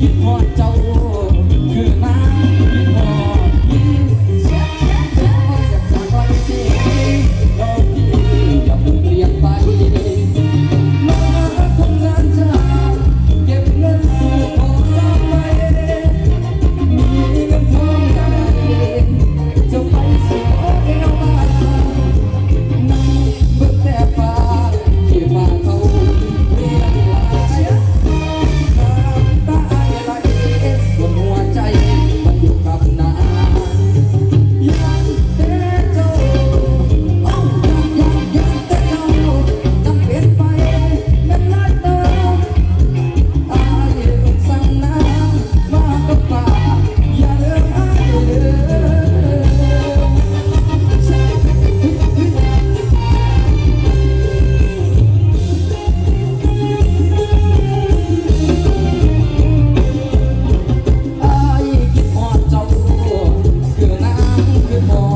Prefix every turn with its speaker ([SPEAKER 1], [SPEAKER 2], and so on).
[SPEAKER 1] คิดหอดเจ้า more.